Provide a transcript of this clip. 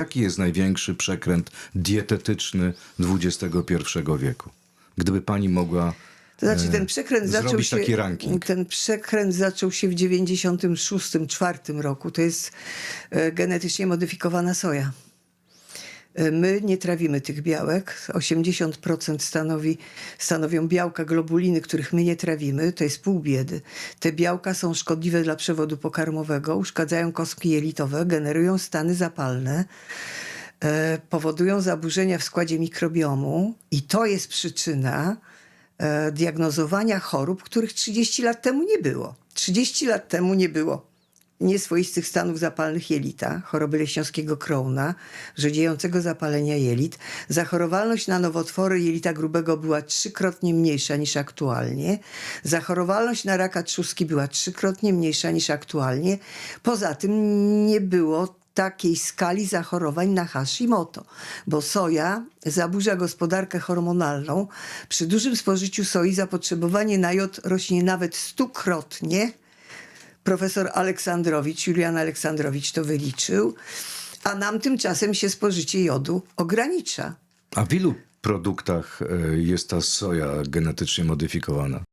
Jaki jest największy przekręt dietetyczny XXI wieku? Gdyby pani mogła To znaczy e, ten przekręt zaczął się, taki ranking. ten przekręt zaczął się w 96-4 roku. To jest e, genetycznie modyfikowana soja. E, My nie trawimy tych białek. 80% stanowi, stanowią białka globuliny, których my nie trawimy. To jest pół biedy. Te białka są szkodliwe dla przewodu pokarmowego, uszkadzają kostki jelitowe, generują stany zapalne e, powodują zaburzenia w składzie mikrobiomu i to jest przyczyna e, diagnozowania chorób, których 30 lat temu nie było. 30 lat temu nie było nieswoistych stanów zapalnych jelita, choroby leśniowskiego Crohna, rzodziejącego zapalenia jelit. Zachorowalność na nowotwory jelita grubego była trzykrotnie mniejsza niż aktualnie. Zachorowalność na raka trzustki była trzykrotnie mniejsza niż aktualnie. Poza tym nie było takiej skali zachorowań na Hashimoto, bo soja zaburza gospodarkę hormonalną. Przy dużym spożyciu soi zapotrzebowanie na jod rośnie nawet stukrotnie. Profesor Aleksandrowicz, Julian Aleksandrowicz to wyliczył, a nam tymczasem się spożycie jodu ogranicza. A w ilu produktach e, jest ta soja genetycznie modyfikowana?